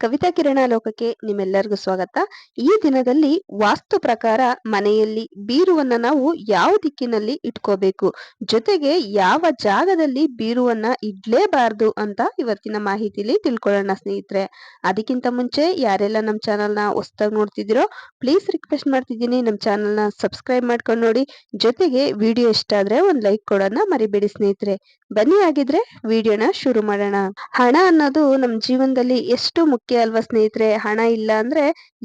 ಕವಿತಾ ಕಿರಣ ಲೋಕಕ್ಕೆ ನಿಮ್ಮೆಲ್ಲರಿಗೂ ಸ್ವಾಗತ. ಈ ದಿನದಲ್ಲಿ ವಾಸ್ತು ಪ್ರಕಾರ ಮನೆಯಲ್ಲಿ ಬೀರುವನ್ನ ನಾವು ಯಾವ ದಿಕ್ಕಿನಲ್ಲಿ ಇಟ್ಕೋಬೇಕು? ಜೊತೆಗೆ ಯಾವ ಜಾಗದಲ್ಲಿ ಬೀರುವನ್ನ ಇಡ್ಲೇಬಾರ್ದು ಅಂತ ಇವತ್ತಿನ ಮಾಹಿತಿಲಿ ತಿಳ್ಕೊಳ್ಳೋಣ ಸ್ನೇಹಿತರೆ. ಅದಕ್ಕಿಂತ ಮುಂಚೆ ಯಾರೆಲ್ಲ ನಮ್ಮ ಚಾನಲ್ನ ಹೊಸ್ದಾಗಿ ನೋಡ್ತಿದ್ದೀರೋ, ಪ್ಲೀಸ್ ರಿಕ್ವೆಸ್ಟ್ ಮಾಡ್ತಿದ್ದೀನಿ ನಮ್ಮ ಚಾನಲ್ನ ಸಬ್ಸ್ಕ್ರೈಬ್ ಮಾಡ್ಕೊಂಡು ನೋಡಿ. ಜೊತೆಗೆ ವಿಡಿಯೋ ಇಷ್ಟ ಆದ್ರೆ ಒಂದು ಲೈಕ್ ಕೊಡೋಣ ಮರಿಬೇಡಿ ಸ್ನೇಹಿತರೆ. ಬನ್ನಿ ಆಗಿದ್ರೆ ವಿಡಿಯೋನ ಶುರು ಮಾಡೋಣ. ಹಣ ಅನ್ನೋದು ನಮ್ಮ ಜೀವನದಲ್ಲಿ ಎಷ್ಟು ಅಲ್ವಾ ಸ್ನೇಹಿತರೆ? ಹಣ ಇಲ್ಲ ಅಂದ್ರೆ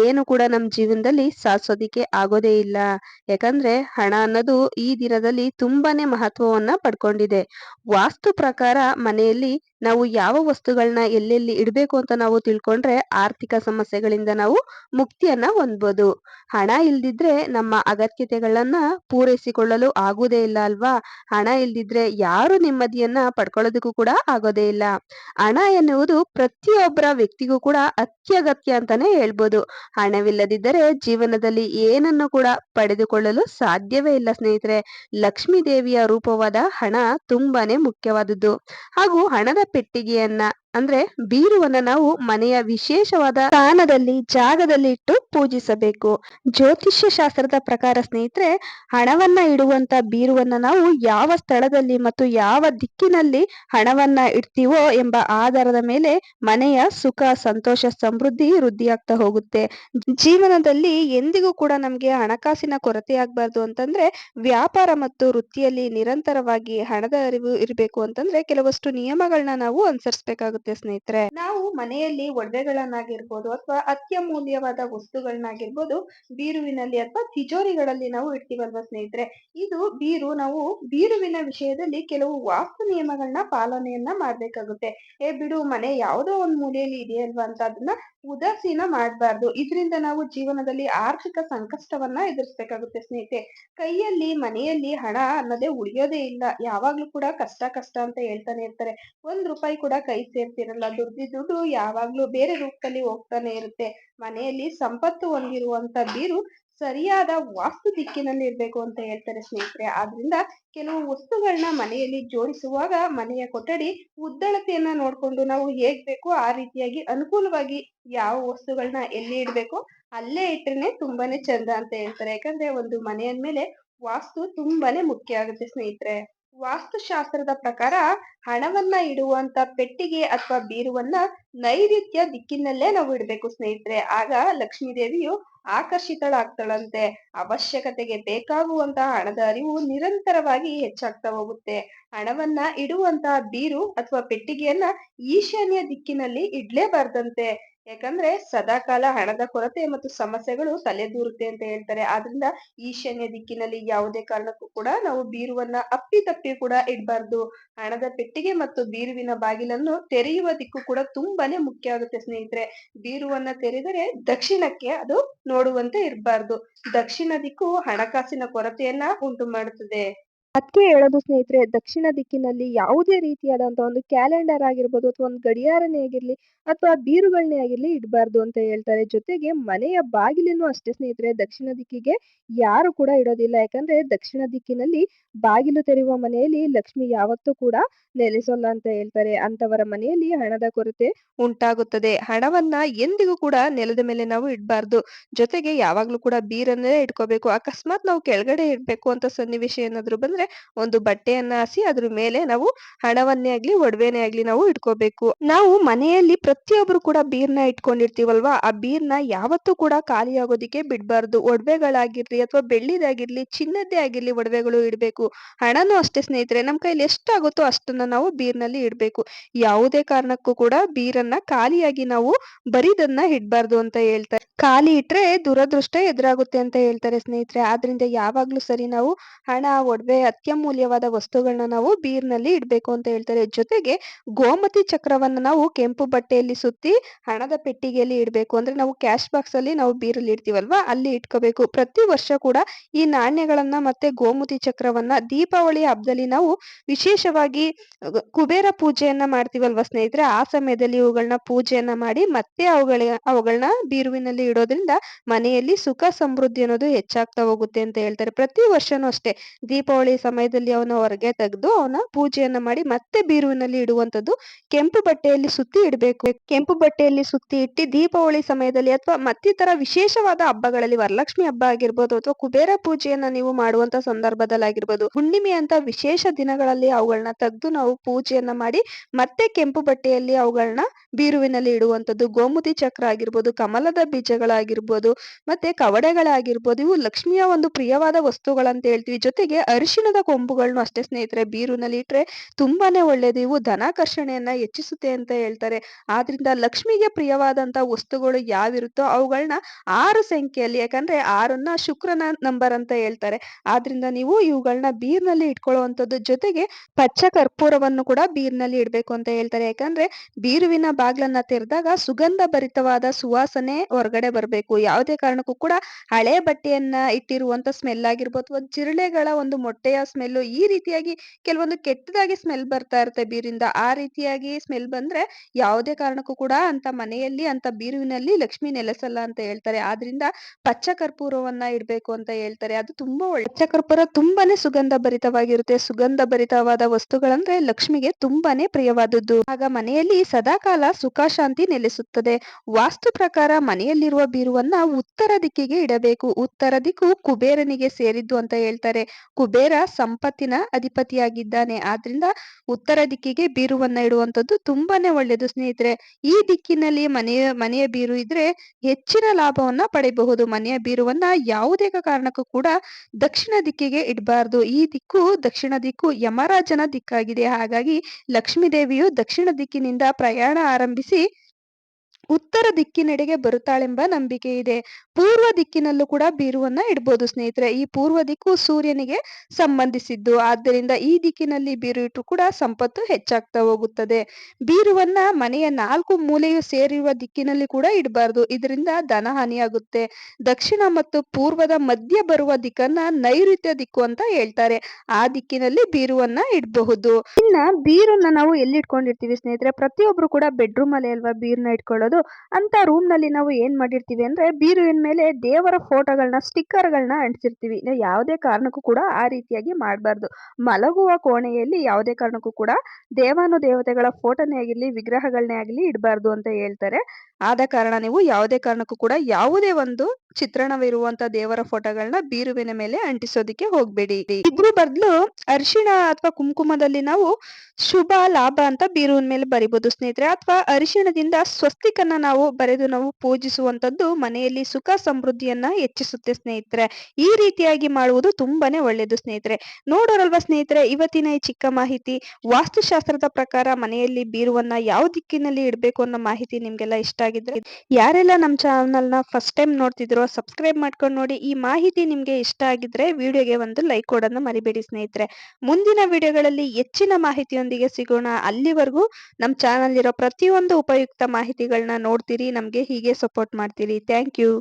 ಏನು ಕೂಡ ನಮ್ಮ ಜೀವನದಲ್ಲಿ ಸಾಧಿಸೋದಿಕ್ಕೆ ಆಗೋದೇ ಇಲ್ಲ. ಯಾಕಂದ್ರೆ ಹಣ ಅನ್ನೋದು ಈ ದಿನದಲ್ಲಿ ತುಂಬಾನೇ ಮಹತ್ವವನ್ನ ಪಡ್ಕೊಂಡಿದೆ. ವಾಸ್ತು ಪ್ರಕಾರ ಮನೆಯಲ್ಲಿ ನಾವು ಯಾವ ವಸ್ತುಗಳನ್ನ ಎಲ್ಲೆಲ್ಲಿ ಇಡಬೇಕು ಅಂತ ನಾವು ತಿಳ್ಕೊಂಡ್ರೆ ಆರ್ಥಿಕ ಸಮಸ್ಯೆಗಳಿಂದ ನಾವು ಮುಕ್ತಿಯನ್ನ ಹೊಂದ್ಬೋದು. ಹಣ ಇಲ್ದಿದ್ರೆ ನಮ್ಮ ಅಗತ್ಯತೆಗಳನ್ನ ಪೂರೈಸಿಕೊಳ್ಳಲು ಆಗೋದೇ ಇಲ್ಲ ಅಲ್ವಾ? ಹಣ ಇಲ್ದಿದ್ರೆ ಯಾರು ನೆಮ್ಮದಿಯನ್ನ ಪಡ್ಕೊಳ್ಳೋದಕ್ಕೂ ಕೂಡ ಆಗೋದೇ ಇಲ್ಲ. ಹಣ ಎನ್ನುವುದು ಪ್ರತಿಯೊಬ್ಬರ ವ್ಯಕ್ತಿಗೂ ಕೂಡ ಅತ್ಯಗತ್ಯ ಅಂತಾನೆ ಹೇಳ್ಬೋದು. ಹಣವಿಲ್ಲದಿದ್ದರೆ ಜೀವನದಲ್ಲಿ ಏನನ್ನು ಕೂಡ ಪಡೆದುಕೊಳ್ಳಲು ಸಾಧ್ಯವೇ ಇಲ್ಲ ಸ್ನೇಹಿತರೆ. ಲಕ್ಷ್ಮೀ ದೇವಿಯ ರೂಪವಾದ ಹಣ ತುಂಬಾನೇ ಮುಖ್ಯವಾದದ್ದು. ಹಾಗೂ ಹಣದ ಪೆಟ್ಟಿಗೆಯನ್ನ ಅಂದ್ರೆ ಬೀರುವನ್ನ ನಾವು ಮನೆಯ ವಿಶೇಷವಾದ ಸ್ಥಾನದಲ್ಲಿ, ಜಾಗದಲ್ಲಿ ಇಟ್ಟು ಪೂಜಿಸಬೇಕು. ಜ್ಯೋತಿಷ್ಯ ಶಾಸ್ತ್ರದ ಪ್ರಕಾರ ಸ್ನೇಹಿತರೆ, ಹಣವನ್ನ ಇಡುವಂತ ಬೀರುವನ್ನ ನಾವು ಯಾವ ಸ್ಥಳದಲ್ಲಿ ಮತ್ತು ಯಾವ ದಿಕ್ಕಿನಲ್ಲಿ ಹಣವನ್ನ ಇಡ್ತೀವೋ ಎಂಬ ಆಧಾರದ ಮೇಲೆ ಮನೆಯ ಸುಖ, ಸಂತೋಷ, ಸಮೃದ್ಧಿ ವೃದ್ಧಿಯಾಗ್ತಾ ಹೋಗುತ್ತೆ. ಜೀವನದಲ್ಲಿ ಎಂದಿಗೂ ಕೂಡ ನಮ್ಗೆ ಹಣಕಾಸಿನ ಕೊರತೆ ಆಗ್ಬಾರ್ದು ಅಂತಂದ್ರೆ ವ್ಯಾಪಾರ ಮತ್ತು ವೃತ್ತಿಯಲ್ಲಿ ನಿರಂತರವಾಗಿ ಹಣದ ಅರಿವು ಇರಬೇಕು ಅಂತಂದ್ರೆ ಕೆಲವಷ್ಟು ನಿಯಮಗಳನ್ನ ನಾವು ಅನುಸರಿಸಬೇಕಾಗುತ್ತೆ. ಸ್ನೇಹಿತರೆ. ನಾವು ಮನೆಯಲ್ಲಿ ಒಡವೆಗಳನ್ನಾಗಿರ್ಬೋದು ಅಥವಾ ಅತ್ಯಮೂಲ್ಯವಾದ ವಸ್ತುಗಳನ್ನಾಗಿರ್ಬೋದು ಬೀರುವಿನಲ್ಲಿ ಅಥವಾ ತಿಜೋರಿಗಳಲ್ಲಿ ನಾವು ಇಡ್ತೀವಲ್ವಾ ಸ್ನೇಹಿತರೆ? ಇದು ಬೀರು, ನಾವು ಬೀರುವಿನ ವಿಷಯದಲ್ಲಿ ಕೆಲವು ವಾಸ್ತು ನಿಯಮಗಳನ್ನ ಪಾಲನೆಯನ್ನ ಮಾಡ್ಬೇಕಾಗುತ್ತೆ. ಏ ಬಿಡು, ಮನೆ ಯಾವುದೋ ಒಂದ್ ಮೂಲೆಯಲ್ಲಿ ಇದೆಯಲ್ವಾ ಅಂತ ಅದನ್ನ ಉದಾಸೀನ ಮಾಡಬಾರ್ದು. ಇದರಿಂದ ನಾವು ಜೀವನದಲ್ಲಿ ಆರ್ಥಿಕ ಸಂಕಷ್ಟವನ್ನ ಎದುರಿಸಬೇಕಾಗುತ್ತೆ ಸ್ನೇಹಿತೆ ಕೈಯಲ್ಲಿ, ಮನೆಯಲ್ಲಿ ಹಣ ಅನ್ನೋದೇ ಉಳಿಯೋದೇ ಇಲ್ಲ. ಯಾವಾಗ್ಲೂ ಕೂಡ ಕಷ್ಟ ಕಷ್ಟ ಅಂತ ಹೇಳ್ತಾನೆ ಇರ್ತಾರೆ. ಒಂದ್ ರೂಪಾಯಿ ಕೂಡ ಕೈ ಸೇರ್ತಿರಲ್ಲ ದುಡ್ಡಿ ದುಡ್ಡು ಯಾವಾಗ್ಲೂ ಬೇರೆ ರೂಪದಲ್ಲಿ ಹೋಗ್ತಾನೆ ಇರುತ್ತೆ. ಮನೆಯಲ್ಲಿ ಸಂಪತ್ತು ಹೊಂದಿರುವಂತ ಬೀರು ಸರಿಯಾದ ವಾಸ್ತು ದಿಕ್ಕಿನಲ್ಲಿ ಇರ್ಬೇಕು ಅಂತ ಹೇಳ್ತಾರೆ ಸ್ನೇಹಿತರೆ. ಆದ್ರಿಂದ ಕೆಲವು ವಸ್ತುಗಳನ್ನ ಮನೆಯಲ್ಲಿ ಜೋಡಿಸುವಾಗ ಮನೆಯ ಕೊಠಡಿ ಉದ್ದಳತೆಯನ್ನ ನೋಡ್ಕೊಂಡು ನಾವು ಹೇಗ್ ಬೇಕೋ ಆ ರೀತಿಯಾಗಿ ಅನುಕೂಲವಾಗಿ ಯಾವ ವಸ್ತುಗಳನ್ನ ಎಲ್ಲಿ ಇಡ್ಬೇಕು ಅಲ್ಲೇ ಇಟ್ರೇನೆ ತುಂಬಾನೇ ಚಂದ ಅಂತ ಹೇಳ್ತಾರೆ. ಯಾಕಂದ್ರೆ ಒಂದು ಮನೆಯ ಮೇಲೆ ವಾಸ್ತು ತುಂಬಾನೇ ಮುಖ್ಯ ಆಗುತ್ತೆ ಸ್ನೇಹಿತರೆ. ವಾಸ್ತುಶಾಸ್ತ್ರದ ಪ್ರಕಾರ ಹಣವನ್ನ ಇಡುವಂತ ಪೆಟ್ಟಿಗೆ ಅಥವಾ ಬೀರುವನ್ನ ನೈಋತ್ಯ ದಿಕ್ಕಿನಲ್ಲೇ ನಾವು ಇಡ್ಬೇಕು ಸ್ನೇಹಿತರೆ. ಆಗ ಲಕ್ಷ್ಮೀ ದೇವಿಯು ಆಕರ್ಷಿತಳಾಗ್ತಾಳಂತೆ. ಅವಶ್ಯಕತೆಗೆ ಬೇಕಾಗುವಂತಹ ಹಣದ ಅರಿವು ನಿರಂತರವಾಗಿ ಹೆಚ್ಚಾಗ್ತಾ ಹೋಗುತ್ತೆ. ಹಣವನ್ನ ಇಡುವಂತಹ ಬೀರು ಅಥವಾ ಪೆಟ್ಟಿಗೆಯನ್ನ ಈಶಾನ್ಯ ದಿಕ್ಕಿನಲ್ಲಿ ಇಡ್ಲೇಬಾರ್ದಂತೆ. ಯಾಕಂದ್ರೆ ಸದಾಕಾಲ ಹಣದ ಕೊರತೆ ಮತ್ತು ಸಮಸ್ಯೆಗಳು ತಲೆದೂರುತ್ತೆ ಅಂತ ಹೇಳ್ತಾರೆ. ಆದ್ರಿಂದ ಈಶಾನ್ಯ ದಿಕ್ಕಿನಲ್ಲಿ ಯಾವುದೇ ಕಾರಣಕ್ಕೂ ಕೂಡ ನಾವು ಬೀರುವನ್ನ ಅಪ್ಪಿತಪ್ಪಿ ಕೂಡ ಇಡಬಾರ್ದು. ಹಣದ ಪೆಟ್ಟಿಗೆ ಮತ್ತು ಬೀರುವಿನ ಬಾಗಿಲನ್ನು ತೆರೆಯುವ ದಿಕ್ಕು ಕೂಡ ತುಂಬಾನೇ ಮುಖ್ಯ ಆಗುತ್ತೆ ಸ್ನೇಹಿತರೆ. ಬೀರುವನ್ನ ತೆರೆದರೆ ದಕ್ಷಿಣಕ್ಕೆ ಅದು ನೋಡುವಂತೆ ಇರಬಾರ್ದು. ದಕ್ಷಿಣ ದಿಕ್ಕು ಹಣಕಾಸಿನ ಕೊರತೆಯನ್ನ ಉಂಟು ಮಾಡುತ್ತದೆ ಅದಕ್ಕೆ ಹೇಳೋದು ಸ್ನೇಹಿತರೆ, ದಕ್ಷಿಣ ದಿಕ್ಕಿನಲ್ಲಿ ಯಾವುದೇ ರೀತಿಯಾದಂತಹ ಒಂದು ಕ್ಯಾಲೆಂಡರ್ ಆಗಿರ್ಬೋದು ಅಥವಾ ಒಂದು ಗಡಿಯಾರನೇ ಆಗಿರಲಿ ಅಥವಾ ಬೀರುಗಳನ್ನೇ ಆಗಿರ್ಲಿ ಇಡಬಾರ್ದು ಅಂತ ಹೇಳ್ತಾರೆ. ಜೊತೆಗೆ ಮನೆಯ ಬಾಗಿಲನ್ನು ಅಷ್ಟೇ ಸ್ನೇಹಿತರೆ, ದಕ್ಷಿಣ ದಿಕ್ಕಿಗೆ ಯಾರು ಕೂಡ ಇಡೋದಿಲ್ಲ. ಯಾಕಂದ್ರೆ ದಕ್ಷಿಣ ದಿಕ್ಕಿನಲ್ಲಿ ಬಾಗಿಲು ತೆರೆಯುವ ಮನೆಯಲ್ಲಿ ಲಕ್ಷ್ಮಿ ಯಾವತ್ತೂ ಕೂಡ ನೆಲೆಸೋಲ್ಲ ಅಂತ ಹೇಳ್ತಾರೆ. ಅಂತವರ ಮನೆಯಲ್ಲಿ ಹಣದ ಕೊರತೆ ಉಂಟಾಗುತ್ತದೆ. ಹಣವನ್ನ ಎಂದಿಗೂ ಕೂಡ ನೆಲದ ಮೇಲೆ ನಾವು ಇಡಬಾರ್ದು. ಜೊತೆಗೆ ಯಾವಾಗ್ಲೂ ಕೂಡ ಬೀರನ್ನೇ ಇಟ್ಕೋಬೇಕು. ಅಕಸ್ಮಾತ್ ನಾವು ಕೆಳಗಡೆ ಇಡ್ಬೇಕು ಅಂತ ಸನ್ನಿವೇಶ ಏನಾದ್ರು ಬಂದ್ರೆ ಒಂದು ಬಟ್ಟೆಯನ್ನ ಹಾಸಿ ಅದ್ರ ಮೇಲೆ ನಾವು ಹಣವನ್ನೇ ಆಗ್ಲಿ, ಒಡವೆನೇ ಆಗ್ಲಿ ನಾವು ಇಟ್ಕೋಬೇಕು. ನಾವು ಮನೆಯಲ್ಲಿ ಪ್ರತಿಯೊಬ್ರು ಕೂಡ ಬೀರ್ನ ಇಟ್ಕೊಂಡಿರ್ತೀವಲ್ವಾ? ಆ ಬೀರ್ನ ಯಾವತ್ತೂ ಕೂಡ ಖಾಲಿ ಆಗೋದಿಕ್ಕೆ ಬಿಡ್ಬಾರ್ದು. ಒಡವೆಗಳಾಗಿರ್ಲಿ ಅಥವಾ ಬೆಳ್ಳಿದಾಗಿರ್ಲಿ, ಚಿನ್ನದ್ದೇ ಆಗಿರ್ಲಿ ಒಡವೆಗಳು ಇಡ್ಬೇಕು. ಹಣನೂ ಅಷ್ಟೇ ಸ್ನೇಹಿತರೆ ನಮ್ಮ ಕೈಲಿ ಎಷ್ಟಾಗುತ್ತೋ ಅಷ್ಟನ್ನ ನಾವು ಬೀರ್ನಲ್ಲಿ ಇಡ್ಬೇಕು. ಯಾವುದೇ ಕಾರಣಕ್ಕೂ ಕೂಡ ಬೀರನ್ನ ಖಾಲಿಯಾಗಿ ನಾವು ಬರಿದನ್ನ ಇಡ್ಬಾರ್ದು ಅಂತ ಹೇಳ್ತಾರೆ. ಖಾಲಿ ಇಟ್ರೆ ದುರದೃಷ್ಟ ಎದುರಾಗುತ್ತೆ ಅಂತ ಹೇಳ್ತಾರೆ ಸ್ನೇಹಿತರೆ. ಆದ್ರಿಂದ ಯಾವಾಗ್ಲೂ ಸರಿ ನಾವು ಹಣ, ಒಡವೆ ಅತ್ಯಮೂಲ್ಯವಾದ ವಸ್ತುಗಳನ್ನ ನಾವು ಬೀರ್ನಲ್ಲಿ ಇಡ್ಬೇಕು ಅಂತ ಹೇಳ್ತಾರೆ. ಜೊತೆಗೆ ಗೋಮತಿ ಚಕ್ರವನ್ನ ನಾವು ಕೆಂಪು ಬಟ್ಟೆಯಲ್ಲಿ ಸುತ್ತಿ ಹಣದ ಪೆಟ್ಟಿಗೆಯಲ್ಲಿ ಇಡ್ಬೇಕು. ಅಂದ್ರೆ ನಾವು ಕ್ಯಾಶ್ ಬಾಕ್ಸ್ ಅಲ್ಲಿ ನಾವು ಬೀರಲ್ಲಿ ಇಡ್ತೀವಲ್ವಾ? ಅಲ್ಲಿ ಇಟ್ಕೋಬೇಕು. ಪ್ರತಿ ವರ್ಷ ಕೂಡ ಈ ನಾಣ್ಯಗಳನ್ನ ಮತ್ತೆ ಗೋಮತಿ ಚಕ್ರವನ್ನ ದೀಪಾವಳಿ ಹಬ್ಬದಲ್ಲಿ ನಾವು ವಿಶೇಷವಾಗಿ ಕುಬೇರ ಪೂಜೆಯನ್ನ ಮಾಡ್ತೀವಲ್ವಾ ಸ್ನೇಹಿತರೆ? ಆ ಸಮಯದಲ್ಲಿ ಇವುಗಳನ್ನ ಪೂಜೆಯನ್ನ ಮಾಡಿ ಮತ್ತೆ ಅವುಗಳ ಅವುಗಳನ್ನ ಬೀರುವಿನಲ್ಲಿ ಇಡೋದ್ರಿಂದ ಮನೆಯಲ್ಲಿ ಸುಖ ಸಮೃದ್ಧಿ ಅನ್ನೋದು ಹೆಚ್ಚಾಗ್ತಾ ಹೋಗುತ್ತೆ ಅಂತ ಹೇಳ್ತಾರೆ. ಪ್ರತಿ ವರ್ಷನೂ ಅಷ್ಟೇ. ದೀಪಾವಳಿ ಸಮಯದಲ್ಲಿ ಅವನ ಹೊರಗೆ ತೆಗೆದು ಅವನ ಪೂಜೆಯನ್ನ ಮಾಡಿ ಮತ್ತೆ ಬೀರುವಿನಲ್ಲಿ ಇಡುವಂತದ್ದು ಕೆಂಪು ಬಟ್ಟೆಯಲ್ಲಿ ಸುತ್ತಿ ಇಡಬೇಕು. ಕೆಂಪು ಬಟ್ಟೆಯಲ್ಲಿ ಸುತ್ತಿ ಇಟ್ಟು ದೀಪಾವಳಿ ಸಮಯದಲ್ಲಿ ಅಥವಾ ಮತ್ತಿತರ ವಿಶೇಷವಾದ ಹಬ್ಬಗಳಲ್ಲಿ ವರಲಕ್ಷ್ಮಿ ಹಬ್ಬ ಆಗಿರ್ಬೋದು ಅಥವಾ ಕುಬೇರ ಪೂಜೆಯನ್ನ ನೀವು ಮಾಡುವಂತ ಸಂದರ್ಭದಲ್ಲಿ ಹುಣ್ಣಿಮೆ ಅಂತ ವಿಶೇಷ ದಿನಗಳಲ್ಲಿ ಅವುಗಳನ್ನ ತೆಗೆದು ನಾವು ಪೂಜೆಯನ್ನ ಮಾಡಿ ಮತ್ತೆ ಕೆಂಪು ಬಟ್ಟೆಯಲ್ಲಿ ಅವುಗಳನ್ನ ಬೀರುವಿನಲ್ಲಿ ಇಡುವಂತದ್ದು ಗೋಮುತಿ ಚಕ್ರ ಆಗಿರ್ಬೋದು, ಕಮಲದ ಬೀಜಗಳಾಗಿರ್ಬೋದು, ಮತ್ತೆ ಕವಡೆಗಳಾಗಿರ್ಬೋದು, ಇವು ಲಕ್ಷ್ಮಿಯ ಒಂದು ಪ್ರಿಯವಾದ ವಸ್ತುಗಳಂತ ಹೇಳ್ತೀವಿ. ಜೊತೆಗೆ ಅರಿಶಿಣದ ಕೊಂಬುಗಳನ್ನು ಅಷ್ಟೇ ಸ್ನೇಹಿತರೆ, ಬೀರುನಲ್ಲಿ ಇಟ್ರೆ ತುಂಬಾನೇ ಒಳ್ಳೇದು ಇವು ಧನಾಕರ್ಷಣೆಯನ್ನ ಹೆಚ್ಚಿಸುತ್ತೆ ಅಂತ ಹೇಳ್ತಾರೆ. ಆದ್ರಿಂದ ಲಕ್ಷ್ಮಿಗೆ ಪ್ರಿಯವಾದಂತ ವಸ್ತುಗಳು ಯಾವಿರುತ್ತೋ ಅವುಗಳನ್ನ ಆರು ಸಂಖ್ಯೆಯಲ್ಲಿ, ಯಾಕಂದ್ರೆ ಆರನ್ನ ಶುಕ್ರನ ನಂಬರ್ ಅಂತ ಹೇಳ್ತಾರೆ. ಆದ್ರಿಂದ ನೀವು ಇವುಗಳನ್ನ ಬೀರ್ನಲ್ಲಿ ಇಟ್ಕೊಳ್ಳುವಂಥದ್ದು ಜೊತೆಗೆ ಪಚ್ಚ ಕರ್ಪೂರವನ್ನು ಕೂಡ ಬೀರ್ನಲ್ಲಿ ಇಡ್ಬೇಕು ಅಂತ ಹೇಳ್ತಾರೆ. ಯಾಕಂದ್ರೆ ಬೀರುವಿನ ಬಾಗ್ಲನ್ನ ತೆರೆದಾಗ ಸುಗಂಧ ಭರಿತವಾದ ಸುವಾಸನೆ ಹೊರಗಡೆ ಬರಬೇಕು. ಯಾವುದೇ ಕಾರಣಕ್ಕೂ ಕೂಡ ಹಳೆ ಬಟ್ಟೆಯನ್ನ ಇಟ್ಟಿರುವಂತ ಸ್ಮೆಲ್ ಆಗಿರ್ಬೋದು, ಅಥವಾ ಜಿರಳೆಗಳ ಒಂದು ಮೊಟ್ಟೆಯ ಸ್ಮೆಲ್ ಈ ರೀತಿಯಾಗಿ ಕೆಲವೊಂದು ಕೆಟ್ಟದಾಗಿ ಸ್ಮೆಲ್ ಬರ್ತಾ ಇರುತ್ತೆ ಬೀರಿಂದ. ಆ ರೀತಿಯಾಗಿ ಸ್ಮೆಲ್ ಬಂದ್ರೆ ಯಾವುದೇ ಕಾರಣಕ್ಕೂ ಕೂಡ ಅಂತ ಮನೆಯಲ್ಲಿ, ಅಂತ ಬೀರುವಿನಲ್ಲಿ ಲಕ್ಷ್ಮಿ ನೆಲೆಸಲ್ಲ ಅಂತ ಹೇಳ್ತಾರೆ. ಆದ್ರಿಂದ ಪಚ್ಚ ಕರ್ಪೂರವನ್ನ ಇಡ್ಬೇಕು ಅಂತ ಹೇಳ್ತಾರೆ. ಅದು ತುಂಬಾ ಒಳ್ಳೆ, ಪಚ್ಚ ಕರ್ಪೂರ ತುಂಬಾನೇ ಸುಗಂಧ ಭರಿತವಾಗಿರುತ್ತೆ ಸುಗಂಧ ಭರಿತವಾದ ವಸ್ತುಗಳಂದ್ರೆ ಲಕ್ಷ್ಮಿಗೆ ತುಂಬಾನೇ ಪ್ರಿಯವಾದದ್ದು. ಆಗ ಮನೆಯಲ್ಲಿ ಸದಾಕಾಲ ಸುಖ ಶಾಂತಿ ನೆಲೆಸುತ್ತದೆ. ವಾಸ್ತು ಪ್ರಕಾರ ಮನೆಯಲ್ಲಿರುವ ಬೀರುವನ್ನ ಉತ್ತರ ದಿಕ್ಕಿಗೆ ಇಡಬೇಕು. ಉತ್ತರ ದಿಕ್ಕು ಕುಬೇರನಿಗೆ ಸೇರಿದ್ದು ಅಂತ ಹೇಳ್ತಾರೆ. ಕುಬೇರ ಸಂಪತ್ತಿನ ಅಧಿಪತಿಯಾಗಿದ್ದಾನೆ. ಆದ್ರಿಂದ ಉತ್ತರ ದಿಕ್ಕಿಗೆ ಬೀರುವನ್ನ ಇಡುವಂತದ್ದು ತುಂಬಾನೇ ಒಳ್ಳೆಯದು ಸ್ನೇಹಿತರೆ, ಈ ದಿಕ್ಕಿನಲ್ಲಿ ಮನೆಯ ಮನೆಯ ಬೀರು ಇದ್ರೆ ಹೆಚ್ಚಿನ ಲಾಭವನ್ನ ಪಡೆಯಬಹುದು ಮನೆಯ ಬೀರುವನ್ನ ಯಾವುದೇ ಕಾರಣಕ್ಕೂ ಕೂಡ ದಕ್ಷಿಣ ದಿಕ್ಕಿಗೆ ಇಡಬಾರದು. ಈ ದಿಕ್ಕು ದಕ್ಷಿಣ ದಿಕ್ಕು ಯಮರಾಜನ ದಿಕ್ಕಾಗಿದೆ. ಹಾಗಾಗಿ ಲಕ್ಷ್ಮೀ ದೇವಿಯು ದಕ್ಷಿಣ ದಿಕ್ಕಿನಿಂದ ಪ್ರಯಾಣ ಆರಂಭಿಸಿ ಉತ್ತರ ದಿಕ್ಕಿನೆಡೆಗೆ ಬರುತ್ತಾಳೆಂಬ ನಂಬಿಕೆ ಇದೆ. ಪೂರ್ವ ದಿಕ್ಕಿನಲ್ಲೂ ಕೂಡ ಬೀರುವನ್ನ ಇಡ್ಬೋದು ಸ್ನೇಹಿತರೆ. ಈ ಪೂರ್ವ ದಿಕ್ಕು ಸೂರ್ಯನಿಗೆ ಸಂಬಂಧಿಸಿದ್ದು. ಆದ್ದರಿಂದ ಈ ದಿಕ್ಕಿನಲ್ಲಿ ಬೀರು ಇಟ್ಟು ಕೂಡ ಸಂಪತ್ತು ಹೆಚ್ಚಾಗ್ತಾ ಹೋಗುತ್ತದೆ. ಬೀರುವನ್ನ ಮನೆಯ ನಾಲ್ಕು ಮೂಲೆಯು ಸೇರಿರುವ ದಿಕ್ಕಿನಲ್ಲಿ ಕೂಡ ಇಡಬಾರದು. ಇದರಿಂದ ಧನ ಹಾನಿಯಾಗುತ್ತೆ. ದಕ್ಷಿಣ ಮತ್ತು ಪೂರ್ವದ ಮಧ್ಯ ಬರುವ ದಿಕ್ಕನ್ನ ನೈಋತ್ಯ ದಿಕ್ಕು ಅಂತ ಹೇಳ್ತಾರೆ. ಆ ದಿಕ್ಕಿನಲ್ಲಿ ಬೀರುವನ್ನ ಇಡಬಹುದು. ಇನ್ನ ಬೀರನ್ನ ನಾವು ಎಲ್ಲಿ ಇಟ್ಕೊಂಡಿರ್ತೀವಿ ಸ್ನೇಹಿತರೆ? ಪ್ರತಿಯೊಬ್ರು ಕೂಡ ಬೆಡ್ರೂಮ್ ಅಲ್ಲಿ ಅಲ್ವಾ ಬೀರ್ನ ಇಟ್ಕೊಳ್ಳೋದು? ಅಂತ ರೂಮ್ನಲ್ಲಿ ನಾವು ಏನ್ ಮಾಡಿರ್ತೀವಿ ಅಂದ್ರೆ ಬೀರುವಿನ ಮೇಲೆ ದೇವರ ಫೋಟೋಗಳನ್ನ ಸ್ಟಿಕ್ಕರ್ಗಳನ್ನ ಅಂಟಿಸಿರ್ತೀವಿ. ಯಾವುದೇ ಕಾರಣಕ್ಕೂ ಕೂಡ ಆ ರೀತಿಯಾಗಿ ಮಾಡಬಾರ್ದು. ಮಲಗುವ ಕೋಣೆಯಲ್ಲಿ ಯಾವುದೇ ಕಾರಣಕ್ಕೂ ಕೂಡ ದೇವಾನು ದೇವತೆಗಳ ಫೋಟೋನೇ ಆಗಿರಲಿ ವಿಗ್ರಹಗಳನ್ನೇ ಆಗಲಿ ಇಡಬಾರ್ದು ಅಂತ ಹೇಳ್ತಾರೆ. ಆದ ಕಾರಣ ನೀವು ಯಾವುದೇ ಕಾರಣಕ್ಕೂ ಕೂಡ ಯಾವುದೇ ಒಂದು ಚಿತ್ರಣವಿರುವಂತ ದೇವರ ಫೋಟೋಗಳನ್ನ ಬೀರುವಿನ ಮೇಲೆ ಅಂಟಿಸೋದಿಕ್ಕೆ ಹೋಗ್ಬೇಡಿ. ಇದ್ರ ಬದಲು ಅರಿಶಿಣ ಅಥವಾ ಕುಂಕುಮದಲ್ಲಿ ನಾವು ಶುಭ, ಲಾಭ ಅಂತ ಬೀರುವಿನ ಮೇಲೆ ಬರಿಬಹುದು ಸ್ನೇಹಿತರೆ. ಅಥವಾ ಅರಿಶಿಣದಿಂದ ಸ್ವಸ್ತಿಕನ್ನ ನಾವು ಬರೆದು ನಾವು ಪೂಜಿಸುವಂತದ್ದು ಮನೆಯಲ್ಲಿ ಸುಖ ಸಮೃದ್ಧಿಯನ್ನ ಹೆಚ್ಚಿಸುತ್ತೆ ಸ್ನೇಹಿತರೆ. ಈ ರೀತಿಯಾಗಿ ಮಾಡುವುದು ತುಂಬಾನೇ ಒಳ್ಳೆಯದು ಸ್ನೇಹಿತರೆ. ನೋಡೋರಲ್ವಾ ಸ್ನೇಹಿತರೆ, ಇವತ್ತಿನ ಈ ಚಿಕ್ಕ ಮಾಹಿತಿ? ವಾಸ್ತುಶಾಸ್ತ್ರದ ಪ್ರಕಾರ ಮನೆಯಲ್ಲಿ ಬೀರುವನ್ನ ಯಾವ ದಿಕ್ಕಿನಲ್ಲಿ ಇಡಬೇಕು ಅನ್ನೋ ಮಾಹಿತಿ ನಿಮ್ಗೆಲ್ಲ ಇಷ್ಟ ಆಗಿದ್ರೆ ಯಾರೆಲ್ಲ ನಮ್ಮ ಚಾನಲ್ನ ಫಸ್ಟ್ ಟೈಮ್ ನೋಡ್ತಿದ್ರೋ ಸಬ್ಸ್ಕ್ರೈಬ್ ಮಾಡ್ಕೊಂಡು ನೋಡಿ, ಈ ಮಾಹಿತಿ ನಿಮ್ಗೆ ಇಷ್ಟ ಆಗಿದ್ರೆ ವಿಡಿಯೋಗೆ ಒಂದು ಲೈಕ್ ಕೊಡೋದನ್ನ ಮರಿಬೇಡಿ ಸ್ನೇಹಿತರೆ. ಮುಂದಿನ ವಿಡಿಯೋಗಳಲ್ಲಿ ಹೆಚ್ಚಿನ ಮಾಹಿತಿಯೊಂದಿಗೆ ಸಿಗೋಣ. ಅಲ್ಲಿವರೆಗೂ ನಮ್ಮ ಚಾನಲ್ ಇರೋ ಪ್ರತಿಯೊಂದು ಉಪಯುಕ್ತ ಮಾಹಿತಿಗಳನ್ನ ನೋಡ್ತೀರಿ, ನಮ್ಗೆ ಹೀಗೆ ಸಪೋರ್ಟ್ ಮಾಡ್ತೀರಿ. Thank you